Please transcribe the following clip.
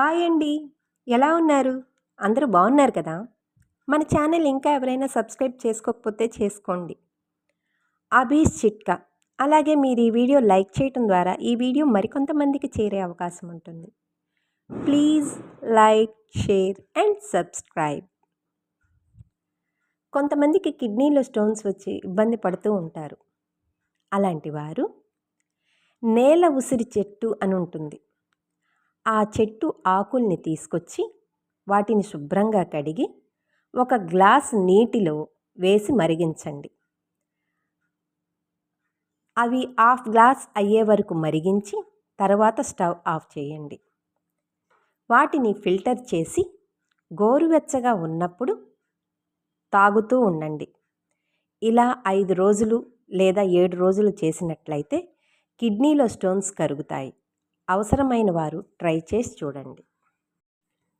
Hi అండి. ఎలా ఉన్నారు? అందరూ బాగున్నారు కదా? మన ఛానల్ ఇంకా ఎవరైనా సబ్స్క్రైబ్ చేసుకోకపోతే చేసుకోండి. అబీస్ చిట్కా. అలాగే మీరు ఈ వీడియో లైక్ చేయటం ద్వారా ఈ వీడియో మరికొంతమందికి చేరే అవకాశం ఉంటుంది. Please like share and subscribe. కొంతమందికి కిడ్నీలో స్టోన్స్ వచ్చి ఇబ్బంది పడుతూ ఉంటారు. అలాంటి వారు నేల ఉసిరి చెట్టు అని ఉంటుంది. ఆ చెట్టు ఆకుల్ని తీసుకొచ్చి వాటిని శుభ్రంగా కడిగి ఒక గ్లాస్ నీటిలో వేసి మరిగించండి. అవి హాఫ్ గ్లాస్ అయ్యే వరకు మరిగించి తర్వాత స్టవ్ ఆఫ్ చేయండి. వాటిని ఫిల్టర్ చేసి గోరువెచ్చగా ఉన్నప్పుడు తాగుతూ ఉండండి. ఇలా ఐదు రోజులు లేదా ఏడు రోజులు చేసినట్లయితే కిడ్నీలో స్టోన్స్ కరుగుతాయి. అవసరమైన వారు ట్రై చేసి చూడండి.